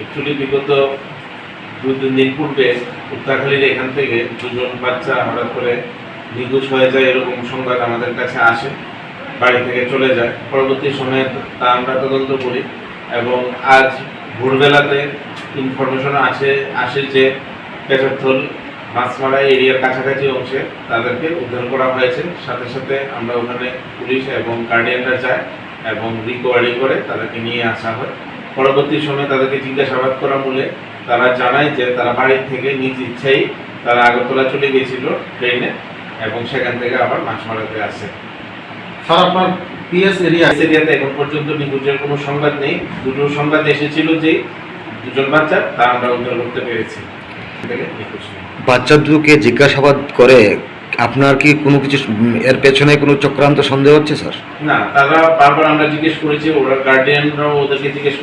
Actually বিগত দু তিন দিন পূর্বে উত্তরাখালীর এখান থেকে দুজন বাচ্চা হঠাৎ করে নিখোঁজ হয়ে যায় এরকম সংবাদ আমাদের কাছে আসে, বাড়ি থেকে চলে যায়। পরবর্তী সময়ে তা আমরা তদন্ত করি এবং আজ ভোরবেলাতে ইনফরমেশন আসে আসে যে পেটারথল মাছমারা এরিয়ার কাছাকাছি অংশে তাদেরকে উদ্ধার করা হয়েছে। সাথে সাথে আমরা ওখানে পুলিশ এবং গার্ডিয়ানরা যায় এবং রিকভারি করে তাদেরকে নিয়ে আসা হয়। পরবর্তী সময়ে তাদেরকে জিজ্ঞাসাবাদ করা মূলে তারা জানায় যে তারা বাড়ি থেকে নিজ ইচ্ছাই তারা আগরতলা চলে গিয়েছিল ট্রেনে এবং সেখান থেকে আবার মাছমারাতে আসে। স্যার আপনার পিএস এরিয়া এরিয়াতে এখন পর্যন্ত নিখোঁজের কোনো সংবাদ নেই। দুটো সংবাদ এসেছিল যে দুজন বাচ্চা তা আমরা উদ্ধার করতে পেরেছি। বাচ্চা দুটোকে জিজ্ঞাসাবাদ করে আপনার কি কোনো কিছু এর পেছনে কোনো চক্রান্ত সন্দেহ হচ্ছে স্যার? না তারা বারবার আমরা জিজ্ঞেস করেছি ওরা গার্ডিয়ানরাও ওদেরকে জিজ্ঞেস